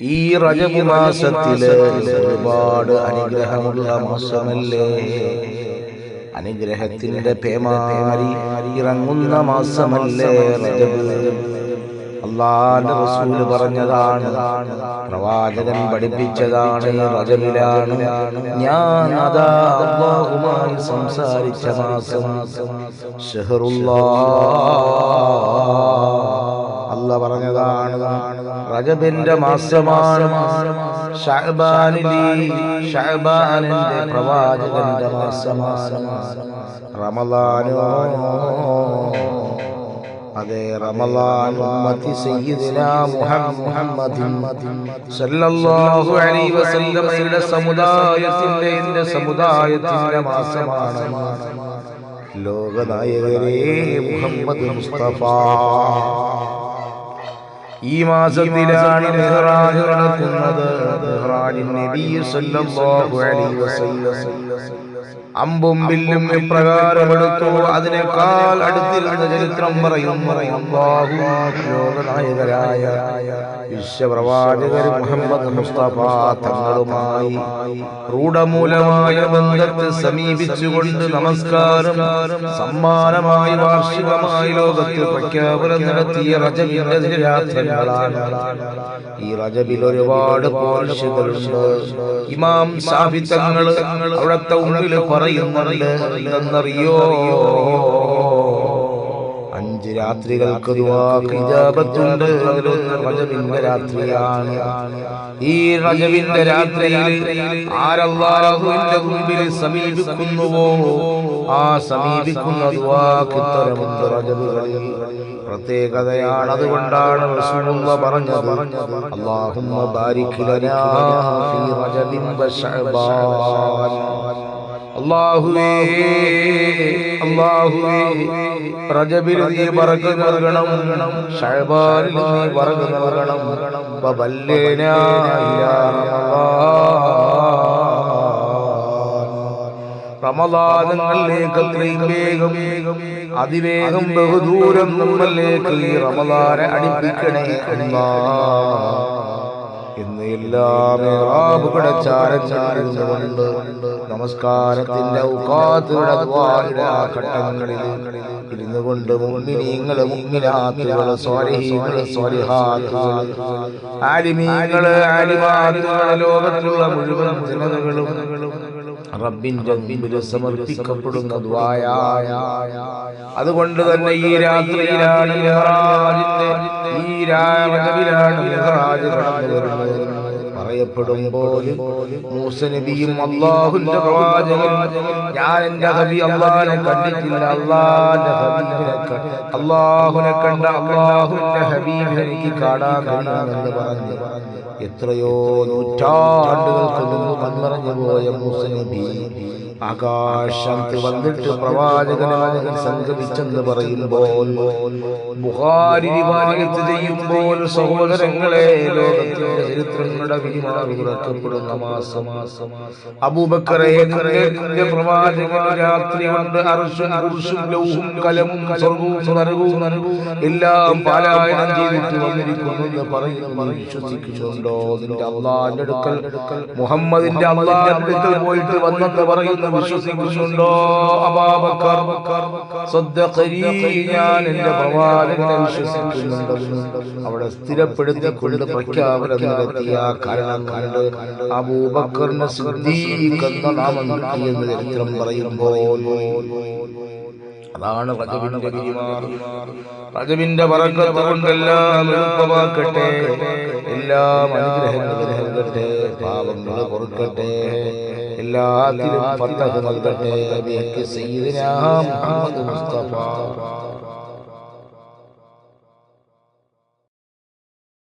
ഈ റജബ് ഒരുപാട് അനുഗ്രഹമുള്ള മാസമല്ലേ? അനുഗ്രഹത്തിന്റെ പേമാരി ഇറങ്ങുന്ന മാസമല്ലേ അള്ളാന്റെ റസൂൽ പറഞ്ഞതാണ് പ്രവാചകൻ പഠിപ്പിച്ചതാണ് റജബിലാണ്. ഞാൻ അതാ അള്ളാഹുമായി സംസാരിച്ച മാസം. ഷഹറുല്ലാ റജബിന്റെ മാസമാണ്. ഷഹബാനിന്റെ പ്രവാചകന്റെ മാസമാണ്. റമളാനോ അതെ റമളാൻ ഉമ്മത്തി സയ്യിദിനാ മുഹമ്മദിൻ സല്ലല്ലാഹു അലൈഹി വസല്ലമയുടെ സമുദായത്തിന്റെ എന്റെ സമുദായത്തിന്റെ മാസമാണ്. ലോകനായകരേ മുഹമ്മദ് മുസ്തഫ. ഈ മാസത്തിലാണ് മെഹ്റാജ് നടക്കുന്നത്. മെഹ്റാജിൻ നബി സല്ലല്ലാഹു അലൈഹി വസല്ലം. അമ്പും വില്ലും ഇപ്രകാരം എടുത്തു അതിനേക്കാൾ അടുത്തിരുന്ന ചരിത്രം പറയും ലോകനായകരായ വിശ്വപ്രവാചകർ മുഹമ്മദ് മുസ്തഫ തങ്ങളുമായി റൂഢമൂലമായ ബന്ധത്തെ സമീപിച്ചുകൊണ്ട് നമസ്കാരം സമ്മാനമായി വാർഷികമായി ലോകത്തിൽ പ്രഖ്യാപനം നടത്തിയ റജബിന്റെ രാത്രികളാണ് ഈ റജബിൽ ഒരുപാട് പോർഷുകളുണ്ട് ഇമാം സാഹിത്യങ്ങൾ തങ്ങൾ അവിടത്തെ ഉള്ളിൽ പറയുന്നുണ്ട്. എന്തെന്നറിയോ അഞ്ച് രാത്രികൾക്ക് ഹിജാബത്തുണ്ട്. റജബിന്റെ രാത്രിയാണ്. ഈ റജബിന്റെ രാത്രിയിൽ ആരല്ലാഹുവിന്റെ മുമ്പിൽ സമീപിക്കുന്നുവോ? ആ സമീപിക്കുന്ന ദുവാക്കിത്തരമുണ്ട് റജബുകളിൽ. പ്രത്യേകതയാണ് അതുകൊണ്ടാണ് റസൂലുള്ള പറഞ്ഞത് അല്ലാഹുമ്മ ബാരിക് ലനാ ഫീ റജബിൻ വശഅബാൻ റജബിൽ അതിവേഗം ബഹുദൂരം നമ്മളിലേക്ക് ഈ റമദാനെ അടിപ്പിക്കണേ അല്ലാ. എന്ന് എല്ലാ ചാരം നമസ്കാരത്തിന്റെ ഔക്കാത്തുകളുടെ ദ്വാരുടെ ആ ഘട്ടങ്ങളിൽ ഇരുന്നു കൊണ്ട് മുമ്മിനീങ്ങൾ മുമ്മിനാത്തുകൾ സ്വാലിഹീങ്ങൾ സ്വാലിഹാത്തുകൾ ആലിമീങ്ങൾ ആലിമാത്തുകൾ ലോകത്തുള്ള മുഴുവൻ ജനതകളും റബ്ബിന്റെ മുമ്പിൽ സമർപ്പിക്കപ്പെടുന്ന അതുകൊണ്ട് തന്നെ ഈ രാത്രിയിലാണ് ഈ രാജവിലാണ് മിഹ്റാജ് കടന്നു വരുന്നത്. പറയപ്പെടുമ്പോൾ മൂസ നബിയും അള്ളാഹുന്റെ പ്രവാചകൻ ഞാൻ എന്റെ ഹബി അള്ളാഹിനെ കണ്ടിട്ടില്ല. അള്ളാന്റെ ഹബീബിനെ അള്ളാഹുനെ കണ്ട അള്ളാഹുന്റെ ഹബീബിനെ എനിക്ക് കാണാൻ കഴിയുമെന്ന് പറഞ്ഞു എത്രയോ നൂറ്റാണ്ടുകൾക്ക് മുമ്പ് മൺമറഞ്ഞു പോയ മൂസ നബി ആകാശത്ത് വന്നിട്ട് പ്രവാചകനെ മകൻ സംഗമിച്ചെന്ന് പറയുമ്പോൾ ബുഹാരി റിവായത്ത് ചെയ്യുമ്പോൾ സഹോദരങ്ങളെ ലോകത്തിന്റെ ചരിത്രങ്ങളുടെ വിരിമാറുകളക്കപ്പെടുന്ന മാസം. അബൂബക്കറെ നിന്റെ പ്രവാചകൻ രാത്രി കൊണ്ട് അർഷും അർഷും ലൗഹും കലമും സ്വർഗവും നരകവും എല്ലാം പാലായനം ചെയ്തിട്ട് വന്നിരിക്കുന്നു എന്ന് പറയുന്നു വിശ്വസിക്കുന്നുണ്ടോ? നിന്റെ അള്ളാന്റെ അടുക്കൽ മുഹമ്മദിന്റെ അള്ളാന്റെ അടുക്കൽ പോയിട്ട് വന്നെന്ന് പറയുന്നു വിശ്വസിക്കുന്നുണ്ടോ? അബാബക്കർ ഞാൻ എന്റെ നടത്തിയ കാരണം കണ്ട് അബൂബക്കറിന് കിട്ടിയെന്ന് ചരിത്രം പറയുമ്പോൾ അതാണ് റജബിന്റെ പറക്കത്ത് കൊണ്ടെല്ലാം എല്ലാം അനുഗ്രഹങ്ങൾ നൽകട്ടെ പൊറുക്കട്ടെ എല്ലാത്തിലും ഫത്തഹ് നൽകട്ടെ. മുസ്തഫ.